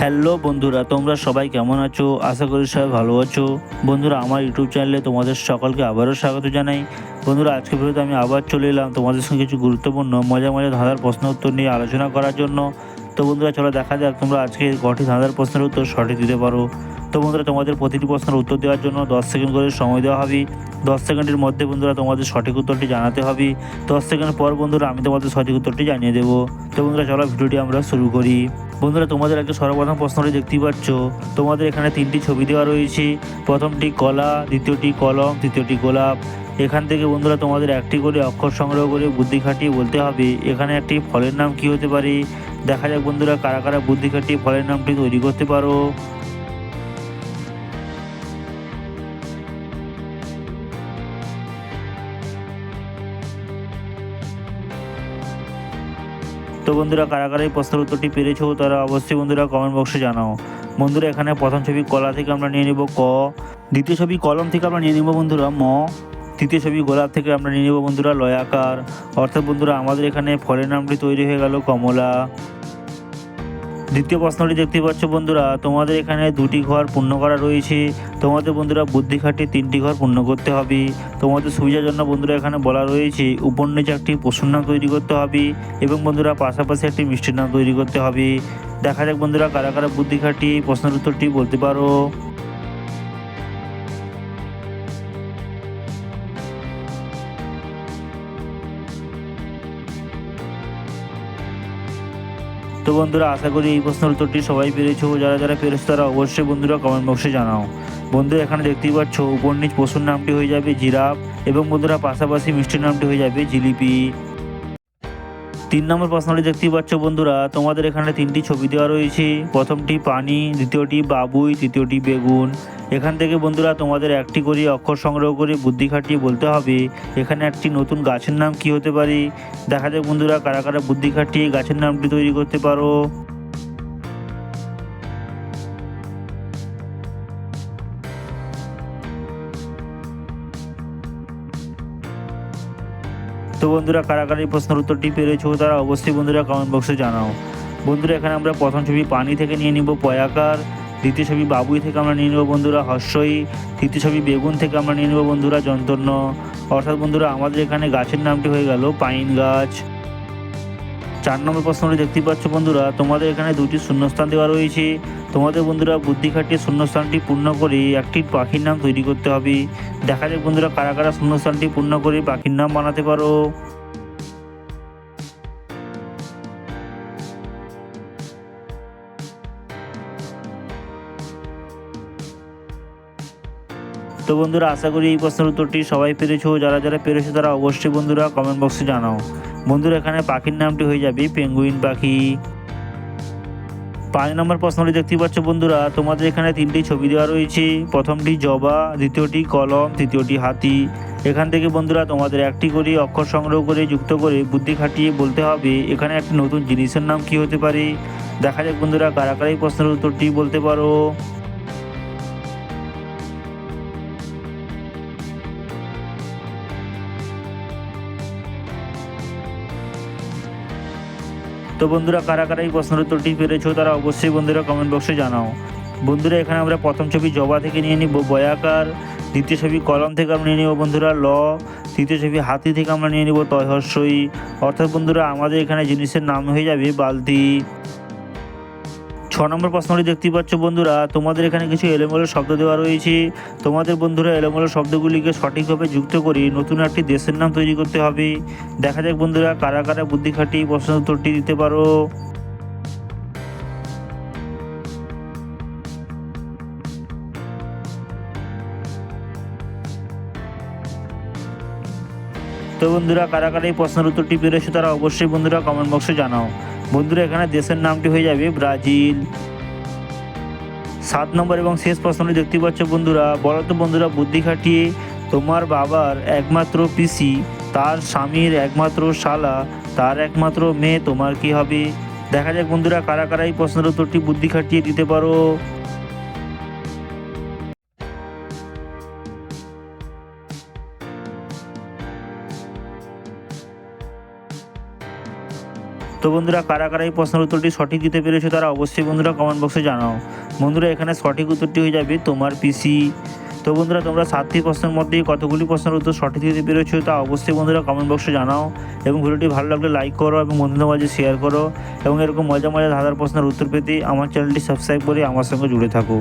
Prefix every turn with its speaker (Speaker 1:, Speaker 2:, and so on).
Speaker 1: Hello বন্ধুরা, তোমরা সবাই কেমন আছো? আশা করি সবাই ভালো আছো। বন্ধুরা, আমার ইউটিউব চ্যানেলে তোমাদের সকলকে আবারও স্বাগত জানাই। বন্ধুরা, আজকে ভিডিওতে আমি আবার চলে এলাম তোমাদের সঙ্গে কিছু গুরুত্বপূর্ণ মজা মজা ধাঁধার প্রশ্ন উত্তর নিয়ে আলোচনা করার জন্য। তো বন্ধুরা, চলো দেখা যাক তোমরা আজকে কঠিন ধাঁধার প্রশ্নের উত্তর সঠিক দিতে পারো। তো বন্ধুরা, তোমাদের প্রতিটি প্রশ্নের উত্তর দেওয়ার জন্য দশ সেকেন্ড করে সময় দেওয়া হবে। দশ সেকেন্ডের মধ্যে বন্ধুরা, তোমাদের সঠিক উত্তরটি জানাতে হবে। দশ সেকেন্ড পর বন্ধুরা, আমি তোমাদের সঠিক উত্তরটি জানিয়ে দেবো। তো বন্ধুরা, চলো ভিডিওটি আমরা শুরু করি। বন্ধুরা, তোমাদের একটা সর্বপ্রথম প্রশ্নটি দেখতেই পাচ্ছ। তোমাদের এখানে তিনটি ছবি দেওয়া রয়েছে। প্রথমটি কলা, দ্বিতীয়টি কলম, তৃতীয়টি গোলাপ। এখান থেকে বন্ধুরা, তোমাদের একটি করে অক্ষর সংগ্রহ করে বুদ্ধি খাটিয়ে বলতে হবে। এখানে একটি ফলের নাম কি হতে পারে? দেখা যাক বন্ধুরা, কারা কারা বুদ্ধি খাটিয়ে ফলের নামটি তৈরি করতে পারো। তো বন্ধুরা, কারা কারা এই প্রশ্নের উত্তরটি পেরেছ তারা অবশ্যই বন্ধুরা কমেন্ট বক্সে জানাও। বন্ধুরা, এখানে প্রথম ছবি কলা থেকে আমরা নিয়ে নেব ক। দ্বিতীয় ছবি কলম থেকে আমরা নিয়ে নেব বন্ধুরা, ম। তৃতীয় ছবি গোলাপ থেকে আমরা নিয়ে নেব বন্ধুরা, লয়াকার। অর্থাৎ বন্ধুরা, আমাদের এখানে ফলের নামটি তৈরি হয়ে গেল কমলা। দ্বিতীয় প্রশ্নটি দেখতে পাচ্ছ বন্ধুরা, তোমাদের এখানে দুটি ঘর পূর্ণ করা রয়েছে। তোমাদের বন্ধুরা বুদ্ধি খাটিয়ে তিনটি ঘর পূর্ণ করতে হবে। তোমাদের সুবিধার জন্য বন্ধুরা এখানে বলা রয়েছে নিচে একটি পশুর নাম তৈরি করতে হবে এবং বন্ধুরা পাশাপাশি একটি মিষ্টির নাম তৈরি করতে হবে। দেখা যাক বন্ধুরা কারা কারা বুদ্ধি খাটিয়ে প্রশ্নের উত্তরটি বলতে পারো। তো বন্ধুরা, আশা করি এই প্রশ্নের উত্তরটি সবাই পেরেছ। যারা যারা পেরেছ তারা অবশ্যই বন্ধুরা কমেন্ট বক্সে জানাও। বন্ধুরা এখানে দেখতেই পাচ্ছ, উপর নিচ পশুর নামটি হয়ে যাবে জিরাফ এবং বন্ধুরা পাশাপাশি মিষ্টির নামটি হয়ে যাবে জিলিপি। তিন নম্বর প্রশ্নটি দেখতেই পাচ্ছ বন্ধুরা, তোমাদের এখানে তিনটি ছবি দেওয়া রয়েছে। প্রথমটি পানি, দ্বিতীয়টি বাবুই, তৃতীয়টি বেগুন। এখান থেকে বন্ধুরা, তোমাদের একটি করে অক্ষর সংগ্রহ করে বুদ্ধি খাটিয়ে বলতে হবে, এখানে একটি নতুন গাছের নাম কি হতে পারে? দেখা যাক বন্ধুরা, কারা কারা বুদ্ধি খাটিয়ে গাছের নামটি তৈরি করতে পারো। তো বন্ধুরা, কারা কারা এই প্রশ্নের উত্তরটি পেরেছ তারা অবশ্যই বন্ধুরা কমেন্ট বক্সে জানাও। বন্ধুরা, এখানে আমরা প্রথম ছবি পানি থেকে নিয়ে নিব, পয়াকার। দ্বিতীয় ছবি বাবুই থেকে আমরা নিয়ে নেব বন্ধুরা, হর্ষই। তৃতীয় ছবি বেগুন থেকে আমরা নিয়ে নেব বন্ধুরা যন্তন্য অর্থাৎ বন্ধুরা, আমাদের এখানে গাছের নামটি হয়ে গেল পাইন গাছ। চার নম্বর প্রশ্নটি দেখতে পাচ্ছ বন্ধুরা, তোমাদের এখানে দুটি শূন্যস্থান দেওয়া রয়েছে। তোমাদের বন্ধুরা বুদ্ধি খাটিয়ে শূন্যস্থানটি পূর্ণ করে একটি পাখির নাম তৈরি করতে হবে। দেখা যাক বন্ধুরা কারা কারা শূন্যস্থানটি পূর্ণ করে পাখির নাম বানাতে পারো। তো বন্ধুরা, আশা করি এই প্রশ্নের উত্তরটি সবাই পেরেছ। যারা যারা পেরেছ তারা অবশ্যই বন্ধুরা কমেন্ট বক্সে জানাও। বন্ধুরা, এখানে পাখির নামটি হয়ে যাবে পেঙ্গুইন পাখি। পাঁচ নম্বর প্রশ্নটি দেখতে পাচ্ছ বন্ধুরা। তোমাদের এখানে তিনটি ছবি দেওয়া রয়েছে। প্রথমটি জবা, দ্বিতীয়টি কলম, তৃতীয়টি হাতি। এখান থেকে বন্ধুরা তোমাদের একটি করে অক্ষর সংগ্রহ করে যুক্ত করে বুদ্ধি খাটিয়ে বলতে হবে, এখানে একটি নতুন জিনিসের নাম কি হতে পারে? দেখা যাক বন্ধুরা, কারা কারাই প্রশ্নের উত্তরটি বলতে পারো। তো বন্ধুরা, কারা কারা এই প্রশ্নের উত্তরটি পেরেছ তারা অবশ্যই বন্ধুরা কমেন্ট বক্সে জানাও। বন্ধুরা, এখানে আমরা প্রথম ছবি জবা থেকে নিয়ে নিব, বয়াকার। দ্বিতীয় ছবি কলম থেকে আমরা নিয়ে নিব বন্ধুরা, ল। তৃতীয় ছবি হাতি থেকে আমরা নিয়ে নিব তয়হস্যই অর্থাৎ বন্ধুরা, আমাদের এখানে জিনিসের নাম হয়ে যাবে বালতি। ছ নম্বর প্রশ্নটি দেখতে পাচ্ছ বন্ধুরা, তোমাদের এখানে কিছু এলোমেলো শব্দ দেওয়া রয়েছে। তোমাদের বন্ধুরা এলোমেলো শব্দগুলিকে সঠিকভাবে যুক্ত করে নতুন একটি দেশের নাম তৈরি করতে হবে। দেখা যাক বন্ধুরা, কারা কারা বুদ্ধি খাটিয়ে প্রশ্নের উত্তরটি দিতে পারো। তো বন্ধুরা, কারা কারা এই প্রশ্নের উত্তরটি পেরেছ তারা অবশ্যই বন্ধুরা কমেন্ট বক্সে জানাও। বন্ধুরা, এখানে দেশের নামটি হয়ে যাবে ব্রাজিল। সাত নম্বর এবং শেষ প্রশ্নটি দেখতে পাচ্ছ বন্ধুরা। বলো তো বন্ধুরা, বুদ্ধি খাটিয়ে তোমার বাবার একমাত্র পিসি, তার স্বামীর একমাত্র শালা, তার একমাত্র মেয়ে, তোমার কি হবে? দেখা যাক বন্ধুরা, কারা কারা এই প্রশ্নের উত্তরটি বুদ্ধি খাটিয়ে দিতে পারো। তো বন্ধুরা, কারা কারা এই প্রশ্নের উত্তরটি সঠিক দিতে পেরেছ তারা অবশ্যই বন্ধুরা কমেন্ট বক্সে জানাও। বন্ধুরা, এখানে সঠিক উত্তরটি হয়ে যাবে তোমার পিসি তো বন্ধুরা, তোমরা সাতটি প্রশ্নের মধ্যে কতগুলি প্রশ্নের উত্তর সঠিক দিতে পেরেছ তা অবশ্যই বন্ধুরা কমেন্ট বক্সে জানাও এবং ভিডিওটি ভালো লাগলে লাইক করো এবং বন্ধুদের মাঝে শেয়ার করো এবং এরকম মজা মজা ধাঁধার প্রশ্নের উত্তর পেতে আমার চ্যানেলটি সাবস্ক্রাইব করে আমার সঙ্গে জুড়ে থাকো।